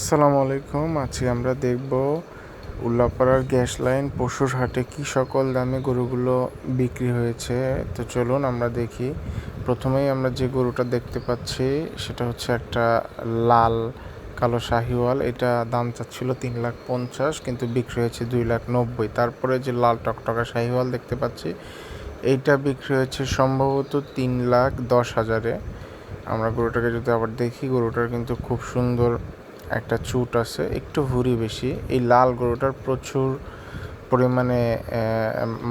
আসসালামু আলাইকুম, আজকে আমরা দেখব উল্লাপাড়ার গ্যাস লাইন, পশুর হাটে কি সকল দামে গরুগুলো বিক্রি হয়েছে। তো চলুন আমরা দেখি। প্রথমেই আমরা যে গরুটা দেখতে পাচ্ছি, সেটা হচ্ছে একটা লাল কালো শাহিওয়াল। এটা দাম চাচ্ছিল তিন লাখ পঞ্চাশ, কিন্তু বিক্রি হয়েছে দুই লাখ নব্বই। তারপরে যে লাল টকটকা শাহিওয়াল দেখতে পাচ্ছি, এইটা বিক্রি হয়েছে সম্ভবত তিন লাখ দশ হাজারে। আমরা গরুটাকে যদি আবার দেখি, গরুটার কিন্তু খুব সুন্দর একটা চুট আছে, একটু ভুঁড়ি বেশি। এই লাল গরুটার প্রচুর পরিমাণে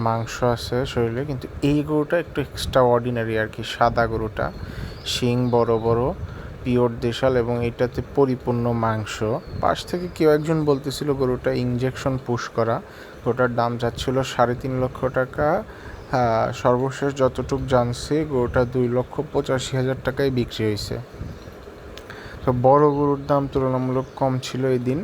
মাংস আছে শরীরে, কিন্তু এই গরুটা একটু এক্সট্রা অর্ডিনারি আর কি, সাদা গরুটা। শিং বড় বড়, পিওর দেশাল এবং এটাতে পরিপূর্ণ মাংস। পাশ থেকে কেউ একজন বলতেছিল গরুটা ইঞ্জেকশন পুশ করা। গরুটার দাম যাচ্ছিল সাড়ে তিন লক্ষ টাকা। সর্বশেষ যতটুক জানছি, গরুটা দুই লক্ষ পঁচাশি হাজার টাকায় বিক্রি হয়েছে। তো বড় গরুর দাম তুলনামূলক কম ছিল এই দিন।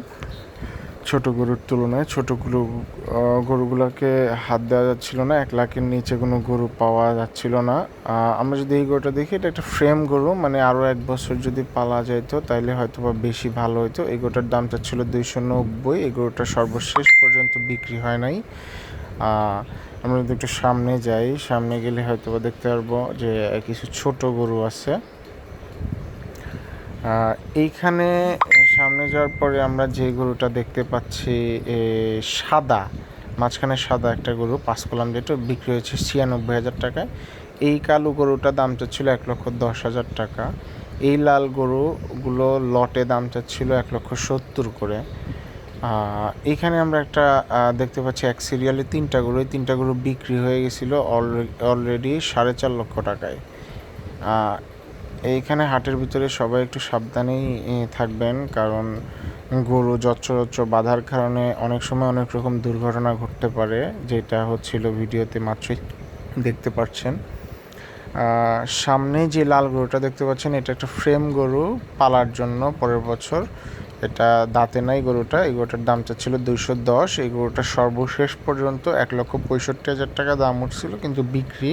ছোট গরুর তুলনায় ছোটগুলো গরু গরুগুলোকে হাত দেওয়া যাচ্ছিল না, এক লাখের নিচে কোনো গরু পাওয়া যাচ্ছিল না। আমরা যদি এই গরুটা দেখি, এটা একটা ফ্রেম গরু মানে আরও এক বছর যদি পালা যাইতো তাইলে হয়তো বা বেশি ভালো হতো এই গরুটার দামটা ছিল দুইশো নব্বই, এই গরুটা সর্বশেষ পর্যন্ত বিক্রি হয় নাই। আমরা যদি একটু সামনে যাই, সামনে গেলে হয়তো বা দেখতে পারব যে কিছু ছোট গরু আছে। এইখানে সামনে যাওয়ার পরে আমরা যে গরুটা দেখতে পাচ্ছি সাদা মাঝখানে সাদা একটা গরু পাঁচ কলাম যেটা বিক্রি হয়েছে ছিয়ানব্বই হাজার টাকায়। এই কালো গরুটা দাম চাচ্ছিল এক লক্ষ দশ হাজার টাকা। এই লাল গরুগুলো লটে দাম চাচ্ছিল এক লক্ষ সত্তর করে। আহ, এইখানে আমরা একটা দেখতে পাচ্ছি এক সিরিয়ালে তিনটা গরু। এই তিনটা গরু বিক্রি হয়ে গেছিল অলরেডি সাড়ে চার লক্ষ টাকায়। এইখানে হাটের ভিতরে সবাই একটু সাবধানেই থাকবেন। কারণ গরু যত্রযত্র বাধার কারণে অনেক সময় অনেক রকম দুর্ঘটনা ঘটতে পারে, যেটা হচ্ছিল ভিডিওতে মাত্রই দেখতে পাচ্ছেন। সামনে যে লাল গরুটা দেখতে পাচ্ছেন, এটা একটা ফ্রেম গরু পালার জন্য পরের বছর। এটা দাঁতে নাই গরুটা, এই গরুটার দাম চাচ্ছিল দুইশো দশ। এই গরুটা সর্বশেষ পর্যন্ত এক লক্ষ পঁয়ষট্টি হাজার টাকা দাম উঠছিল, কিন্তু বিক্রি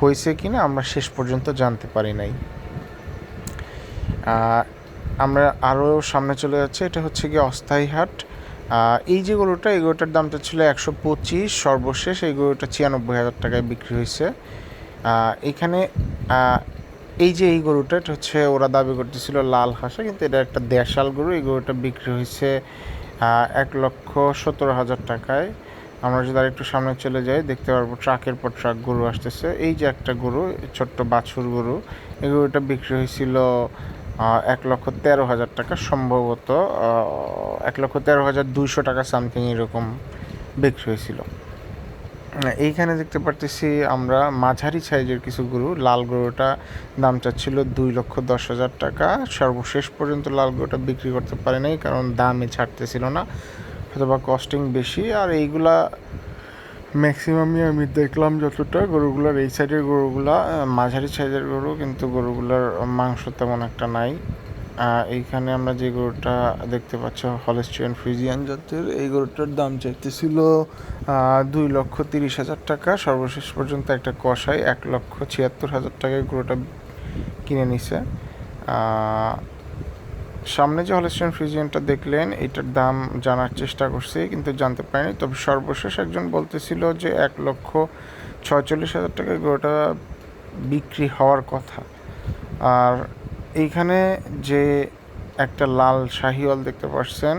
হয়েছে কি না, আমরা শেষ পর্যন্ত জানতে পারি নাই। আমরা আরও সামনে চলে যাচ্ছে, এটা হচ্ছে গিয়ে অস্থায়ী হাট। এই যে গরুটা, এই গরুটার দামটা ছিল একশো পঁচিশ, সর্বশেষ এই গরুটা ছিয়ানব্বই হাজার টাকায় বিক্রি হয়েছে। এখানে এই যে এই গরুটা, এটা হচ্ছে ওরা দাবি করতেছিল লাল হাঁসা, কিন্তু এটা একটা দেশাল গরু, এই গরুটা বিক্রি হয়েছে এক লক্ষ সতেরো হাজার টাকায়। আমরা যদি আরেকটু সামনে চলে যাই, দেখতে পারব ট্রাকের পর ট্রাক গরু আসতেছে। এই যে একটা গরু, ছোট্ট বাছুর গরু, এই গরুটা বিক্রি হয়েছিল এক লক্ষ তেরো হাজার টাকা সম্ভবত এক লক্ষ তেরো হাজার দুইশো টাকা সামথিং এরকম বিক্রি হয়েছিল। এইখানে দেখতে পারতেছি আমরা মাঝারি সাইজের কিছু গরু, লাল গরুটা দাম চাচ্ছিল দুই লক্ষ দশ হাজার টাকা। সর্বশেষ পর্যন্ত লাল গরুটা বিক্রি করতে পারে নাই, কারণ দামে ছাড়তেছিল না। অথবা কস্টিং বেশি, আর এইগুলা ম্যাক্সিমামই আমি দেখলাম যতটা, গরুগুলার এই সাইডের গরুগুলা মাঝারি সাইজের গরু, কিন্তু গরুগুলার মাংস তেমন একটা নাই। এইখানে আমরা যে গরুটা দেখতে পাচ্ছি হলেস্টিয়ান ফ্রিজিয়ান জাতের, এই গরুটার দাম চাইতেছিল দুই লক্ষ তিরিশ হাজার টাকা। সর্বশেষ পর্যন্ত একটা কষাই এক লক্ষ ছিয়াত্তর হাজার টাকায় গরুটা কিনে নিছে। সামনে যে হলেস্টিয়ান ফ্রিজিয়ানটা দেখলেন, এটার দাম জানার চেষ্টা করছি, কিন্তু জানতে পারিনি। তবে সর্বশেষ একজন বলতেছিল যে এক লক্ষ ছয়চল্লিশ হাজার টাকা গরুটা বিক্রি হওয়ার কথা। আর এইখানে যে একটা লাল শাহিওয়াল দেখতে পাচ্ছেন